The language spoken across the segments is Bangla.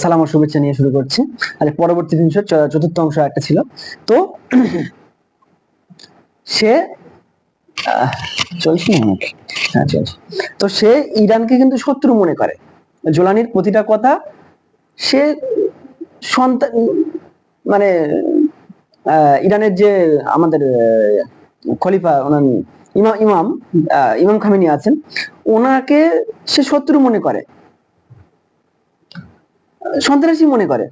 সালাম ও শুভেচ্ছা নিয়ে শুরু করছি। আর পরবর্তী তিনশো চতুর্থ অংশ একটা ছিল। তো সে চলছে? হ্যাঁ চলছে। তো সে ইরানকে কিন্তু শত্রু মনে করে। জোলানির প্রতিটা কথা সে সন্তান মানে ইরানের যে আমাদের খলিফা, ওনার ইমাম ইমাম ইমাম খামেনি আছেন, ওনাকে সে শত্রু মনে করে। সন্ত্রাসী মনে করে।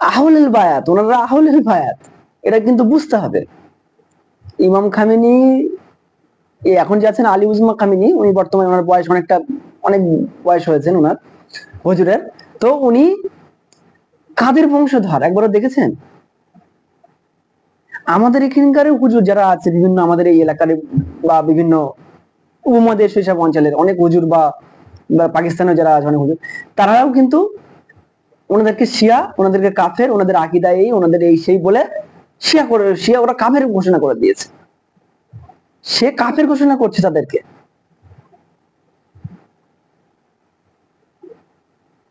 আহলেল বায়াত, ওনারা আহলেল বায়াত, এটা কিন্তু বুঝতে হবে। ইমাম খামেনি এখন যে আছেন আলী উজমা খামেনি, উনি বর্তমানে ওনার বয়স অনেকটা, অনেক বয়স হয়েছেন ওনার, হুজুরের। তো উনি কাদের বংশধর, একবারও দেখেছেন? আমাদের এখানকার হুজুর যারা আছে, বিভিন্ন আমাদের এই এলাকার বা বিভিন্ন উপমহাদেশ সেসব অঞ্চলের অনেক হুজুর বা বা পাকিস্তানে যারা আছে অনেক হুজুর, তারাও কিন্তু ওনাদেরকে শিয়া, ওনাদেরকে কাফের, ওনাদের আকিদা এই, ওনাদের এই, সেই বলে শিয়া করে, শিয়া ওরা কাফের ঘোষণা করে দিয়েছে। সে কাফের ঘোষণা করছে তাদেরকে।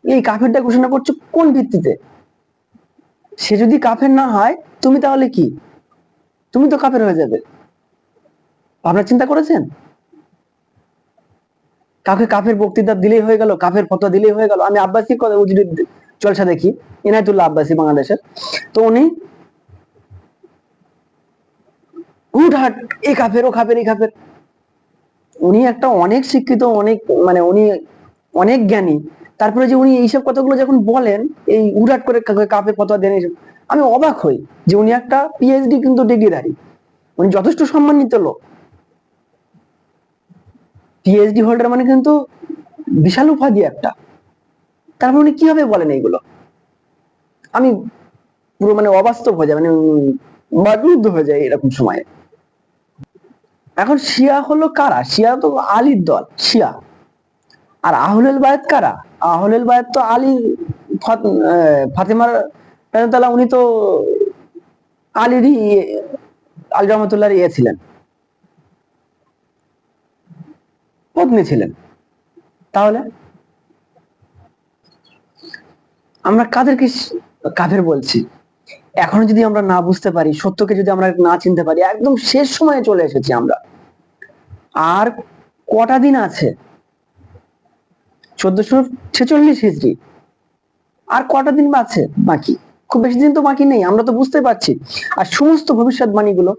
এই কাফেরটা ঘোষণা করছ কোন ভিত্তিতে? সে যদি কাফের না হয়, তুমি তাহলে কি? তুমি তো কাফের হয়ে যাবে। ভাবনা চিন্তা করেছেন? কাউকে কাফের বক্তৃতা দিলেই হয়ে গেল, কাফের ফতোয়া দিলেই হয়ে গেল। আমি আব্বাসি কথা উজুরির চলসা দেখি, ইনায়তুল্লাহ আব্বাসি বাংলাদেশের। তো উনি হুটহাট এই কাফের, ও কাফের, এই কাফের। উনি একটা অনেক শিক্ষিত, অনেক মানে উনি অনেক জ্ঞানী। তারপরে যে উনি এইসব কথাগুলো যখন বলেন, এই উড়াট করে কা- কাফের ফতোয়া দেন আমি অবাক হই যে উনি একটা পিএইচডি কিন্তু ডিগ্রিধারী। উনি যথেষ্ট সম্মানিত লোক। পিএইচডি হোল্ডার মানে কিন্তু বিশাল উপাধি একটা। তারপর উনি কীভাবে বলেন এইগুলো? আমি পুরো মানে অবাস্তব হয়ে যায় মানে বাদুদ্ধ হয়ে যায় এরকম সময়ে। এখন শিয়া হলো কারা? শিয়া তো আলীর দল, শিয়া। আর আহলেল বায়াত কারা? আহলেল বায়াত তো আলী ফাতেমার রাদিয়াল্লাহু উনি তো আলীরই ইয়ে- আলী রহমতুল্লাহর ইয়ে ছিলেন। পত্নী ছিলেন। তাহলে? আমরা কাদেরকে কাফের বলছি? এখনও যদি আমরা না বুঝতে পারি, সত্যকে যদি আমরা না চিনতে পারি, একদম শেষ সময়ে চলে এসেছি আমরা। আর কটা দিন আছে? চোদ্দশো ছেচল্লিশ হিজড়ি। আর কটা দিন আছে বাকি। খুব বেশি দিন তো বাকি নেই, আমরা তো বুঝতে পারছি। আর সমস্ত ভবিষ্যৎবাণীগুলো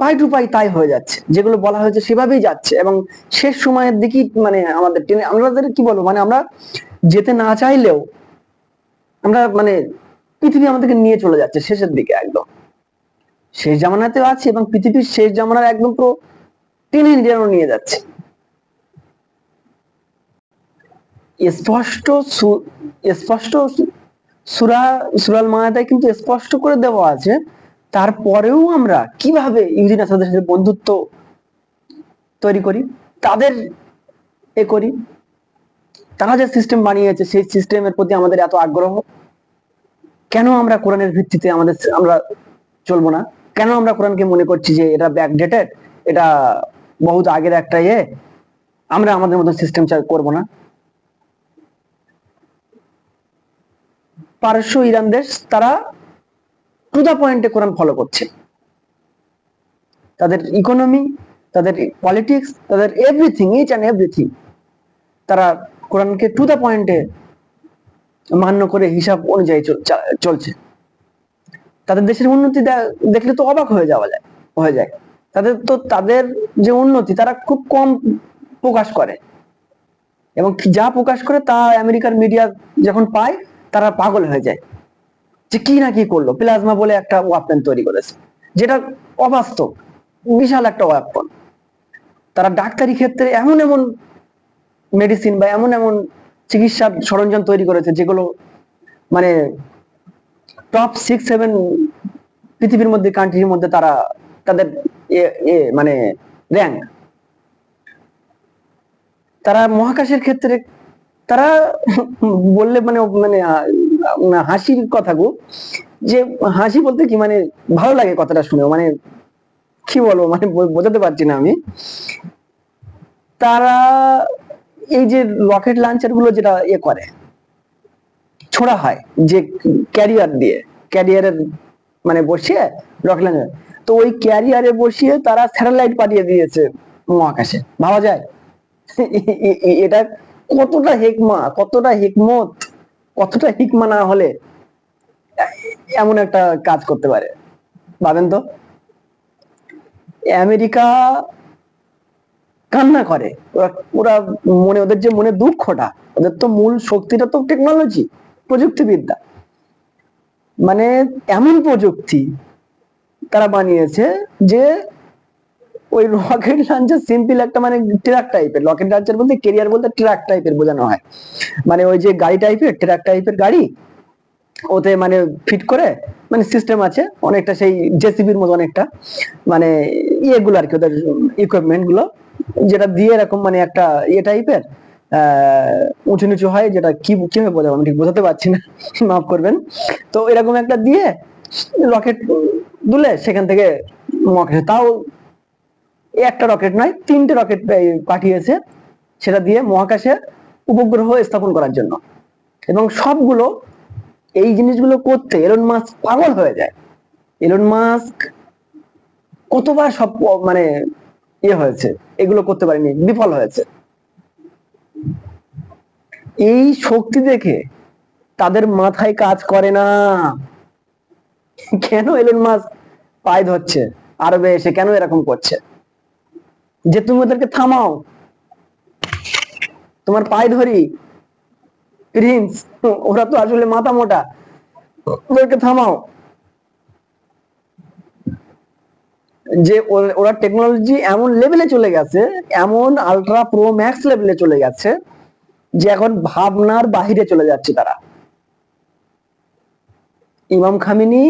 পাই টু পাই তাই হয়ে যাচ্ছে। যেগুলো বলা হয়েছে সেভাবেই যাচ্ছে এবং শেষ সময়ের দিকেই মানে আমাদের টেনে আমাদের কি বলব? মানে আমরা যেতে না চাইলেও আমরা মানে পৃথিবী আমাদেরকে নিয়ে চলে যাচ্ছে শেষের দিকে একদম। শেষ জামানাতেও আছে এবং পৃথিবীর শেষ জামানার একদম পুরো টেনে যেন নিয়ে যাচ্ছে। স্পষ্ট স্পষ্ট সুরা সুরাল মায়াতায় কিন্তু স্পষ্ট করে দেওয়া আছে তারপরেও আমরা কীভাবে ইহুদিন আসাদের সাথে বন্ধুত্ব তৈরি করি, তাদের এ করি? তারা যে সিস্টেম বানিয়েছে, সেই সিস্টেমের প্রতি আমাদের এত আগ্রহ? কেন আমরা কোরআনের ভিত্তিতে আমাদের আমরা চলবো না? কেন আমরা কোরআনকে মনে করছি যে এটা ব্যাকডেটেড এটা বহুত আগের একটা ইয়ে। আমরা আমাদের মতো সিস্টেম করব না। পারস্য ইরান দেশ তারা টু দা পয়েন্টে কোরআন ফলো করছে। তাদের ইকোনমি তাদের পলিটিক্স তাদের এভরিথিং ইচ অ্যান্ড এভরিথিং তারা কোরআনকে টু দা পয়েন্টে মান্য করে হিসাব অনুযায়ী চল- চলছে। তাদের দেশের উন্নতি দেখলে তো অবাক হয়ে যাওয়া যায়, হয়ে যায়। তাদের তো, তাদের যে উন্নতি, তারা খুব কম প্রকাশ করে। এবং যা প্রকাশ করে তা আমেরিকার মিডিয়া যখন পায়, তারা পাগল হয়ে যায়। যে কি না কি করল? প্লাজমা বলে একটা ওয়াপেন তৈরি করেছে, যেটা অবাস্তব, বিশাল একটা ওয়াপন তারা ডাক্তারি ক্ষেত্রে এমন এমন মেডিসিন বা এমন এমন চিকিৎসা সরঞ্জাম তৈরি করেছে, যেগুলো মানে টপ সিক্স সেভেন পৃথিবীর মধ্যে কান্ট্রির মধ্যে তারা তাদের মানে র্যাঙ্ক তারা মহাকাশের ক্ষেত্রে তারা বললে মানে মানে হাসির কথা গো। যে হাসি বলতে কি মানে ভালো লাগে কথাটা শুনে মানে কি বলব মানে বোঝাতে পারছি না আমি। তারা এই যে রকেট লঞ্চারগুলো যেটা ইয়ে করে, ছোড়া হয়, যে ক্যারিয়ার দিয়ে ক্যারিয়ারের মানে বসিয়ে রকেট লঞ্চার তো ওই ক্যারিয়ারে বসিয়ে তারা স্যাটেলাইট পাঠিয়ে দিয়েছে মহাকাশে। ভাবা যায়? এটা কতটা হেকমা, কতটা হিকমত? কতটা হিকমা না হলে এমন একটা কাজ করতে পারে? ভাবেন তো? আমেরিকা কান্না করে। ওরা ওরা মনে, ওদের যে মনে দুঃখটা, ওদের তো মূল শক্তিটা তো টেকনোলজি প্রযুক্তিবিদ্যা। মানে এমন প্রযুক্তি তারা বানিয়েছে যে ওই রকেট লঞ্চার সিম্পল একটা মানে ট্রাক টাইপের রকেট লঞ্চার বলতে কেরিয়ার বলতে ট্রাক টাইপের বোঝানো হয়। মানে ওই যে গাড়ি টাইপের ট্রাক টাইপের গাড়ি, ওতে মানে ফিট করে মানে সিস্টেম আছে, অনেকটা সেই জেসিবির মতো অনেকটা। মানে ইয়েগুলো আর কি, ওদের ইকুইপমেন্টগুলো, যেটা দিয়ে এরকম মানে একটা ইয়ে টাইপের উঁচু নিচু হয়, যেটা কি, কীভাবে বোঝাবো আমি ঠিক বোঝাতে পারছি না, মাফ করবেন। তো এরকম একটা দিয়ে রকেট দুলে সেখান থেকে তাও একটা রকেট নয়, তিনটে রকেট পাঠিয়েছে সেটা দিয়ে মহাকাশে উপগ্রহ স্থাপন করার জন্য। এবং সবগুলো এই জিনিসগুলো করতে এলন মাস্ক পাগল হয়ে যায়। এলন মাস্ক কতবার সব মানে ইয়ে হয়েছে, এগুলো করতে পারেনি, বিফল হয়েছে। এই শক্তি দেখে তাদের মাথায় কাজ করে না। কেন এলন মাস্ক পায় ধরছে? আরবে এসে কেন এরকম করছে? যে তুমি ওদেরকে থামাও। তোমার পায়ে ধরি। প্রিন্স ওরা তো আসলে মাথা মোটা। ওদেরকে থামাও। যে ওরা টেকনোলজি এমন লেভেলে চলে গেছে, এমন আলট্রা প্রো ম্যাক্স লেভেলে চলে গেছে, যে এখন ভাবনার বাহিরে চলে যাচ্ছে তারা। ইমাম খামিনি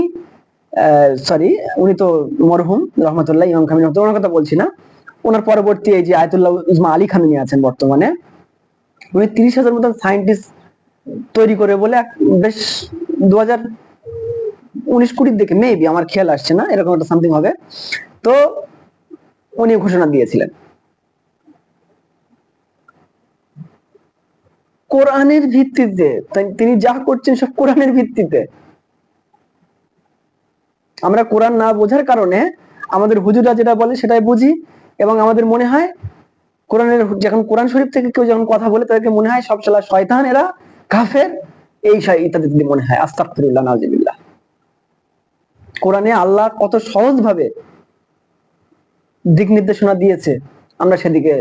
সরি উনি তো মরহুম, রহমতুল্লাহ, ইমাম খামিনি ওনার কথা বলছি না। ওনার পরবর্তী এই যে আয়তুল্লাহ ইসমা আলী খামিনি আছেন বর্তমানে, উনি তিরিশ হাজার মতন সায়েন্টিস্ট তৈরি করে বলে বেশ দু হাজার উনিশ কুড়ির দিকে মেবি আমার খেয়াল আসছে না, এরকম একটা সামথিং হবে। তো উনি ঘোষণা দিয়েছিলেন। কোরআনের ভিত্তিতে তিনি যা করছেন সব কোরআনের ভিত্তিতে। আমরা কোরআন না বোঝার কারণে আমাদের হুজুরা যেটা বলে সেটাই বুঝি। এবং আমাদের মনে হয় কোরআনের, যখন কোরআন শরীফ থেকে কেউ যখন কথা বলে, তাদেরকে মনে হয় সব শালা শয়তান, এরা কাফের। এই ইত্যাদি ইত্যাদি মনে হয়, আস্তাগফিরুল্লাহ, নাউজুবিল্লাহ। কোরআনে আল্লাহ কত সহজ ভাবে দিক নির্দেশনা দিয়েছে, আমরা সেদিকে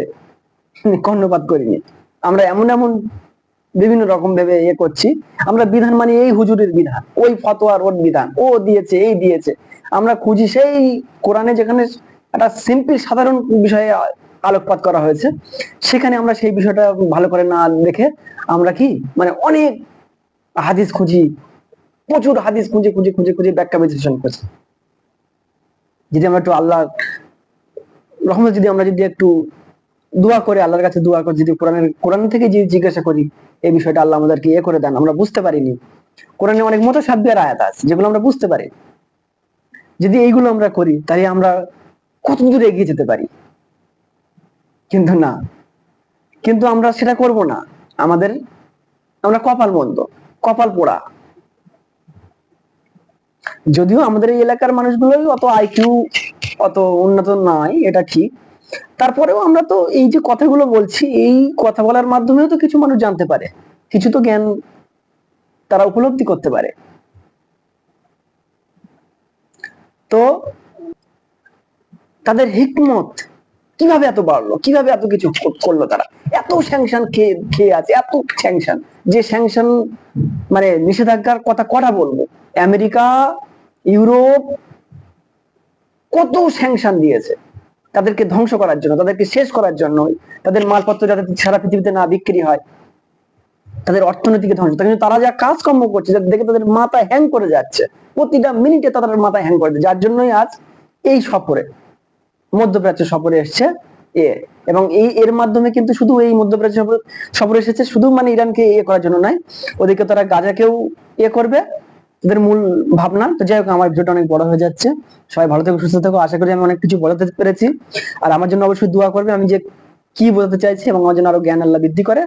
কর্ণপাত করিনি। আমরা এমন এমন বিভিন্ন রকম ভেবে ইয়ে করছি। আমরা বিধান মানে এই হুজুরের বিধান, ওই ফতোয়ার ওর বিধান, ও দিয়েছে, এই দিয়েছে। আমরা খুঁজি সেই কোরআনে যেখানে একটা সিম্পল সাধারণ বিষয়ে আলোকপাত করা হয়েছে। সেখানে আমরা সেই বিষয়টা ভালো করে না দেখে আমরা কি মানে অনেক হাদিস খুঁজি, প্রচুর হাদিস খুঁজে খুঁজে খুঁজে খুঁজে ব্যাখ্যা বিশ্লেষণ করছি। যদি আমরা একটু আল্লাহ রহমত যদি আমরা যদি একটু দোয়া করে, আল্লাহর কাছে দোয়া করে, যদি কোরআনের, কোরআন থেকে যদি জিজ্ঞাসা করি, এই বিষয়টা আল্লাহ আমাদেরকে ইয়ে করে দেন। আমরা বুঝতে পারিনি। কোরআনে অনেক মতো সাধ্যের আয়াত আছে, যেগুলো আমরা বুঝতে পারি। যদি এইগুলো আমরা করি, তাহলে আমরা কত দূরে এগিয়ে যেতে পারি? কিন্তু না। কিন্তু আমরা সেটা করব না। আমাদের, আমরা কপাল মন্দ, কপাল পোড়া। যদিও আমাদের এই এলাকার মানুষগুলো অত আইকিউ অত উন্নত নয় এটা ঠিক। তারপরেও আমরা তো এই যে কথাগুলো বলছি, এই কথা বলার মাধ্যমেও তো কিছু মানুষ জানতে পারে। কিছু তো জ্ঞান তারা উপলব্ধি করতে পারে। তো তাদের হিকমত কীভাবে এত বাড়লো? কীভাবে এত কিছু করল তারা? এত স্যাংশন খেয়ে খেয়ে আছে, এত স্যাংশন যে স্যাংশন মানে নিষেধাজ্ঞার কথা কটা বলব? আমেরিকা, ইউরোপ কত স্যাংশন দিয়েছে তাদেরকে ধ্বংস করার জন্য, তাদেরকে শেষ করার জন্য। তাদের মালপত্র যাতে সারা পৃথিবীতে না বিক্রি হয়, তাদের অর্থনীতিকে ধ্বংস। কিন্তু তারা যা কাজকর্ম করছে যাতে দেখে তাদের মাথা হ্যাং করে যাচ্ছে। প্রতিটা মিনিটে তাদের মাথা হ্যাং করে যার জন্যই আজ এই সফরে মধ্যপ্রাচ্য সফরে এসছে এ। এবং এই, এর মাধ্যমে কিন্তু শুধু এই মধ্যপ্রাচ্য সফর- এসেছে শুধু মানে ইরানকে ইয়ে করার জন্য নয়। ওদিকে তারা গাজাকেও ইয়ে করবে। তাদের মূল ভাবনা। তো যাই হোক, আমার ভিডিওটা অনেক বড় হয়ে যাচ্ছে। সবাই ভালো থেকো, সুস্থ থেকো। আশা করি আমি অনেক কিছু বলাতে পেরেছি। আর আমার জন্য অবশ্যই দোয়া করবে আমি যে কি বোঝাতে চাইছি এবং আমার জন্য আরও জ্ঞান আল্লাহ বৃদ্ধি করে।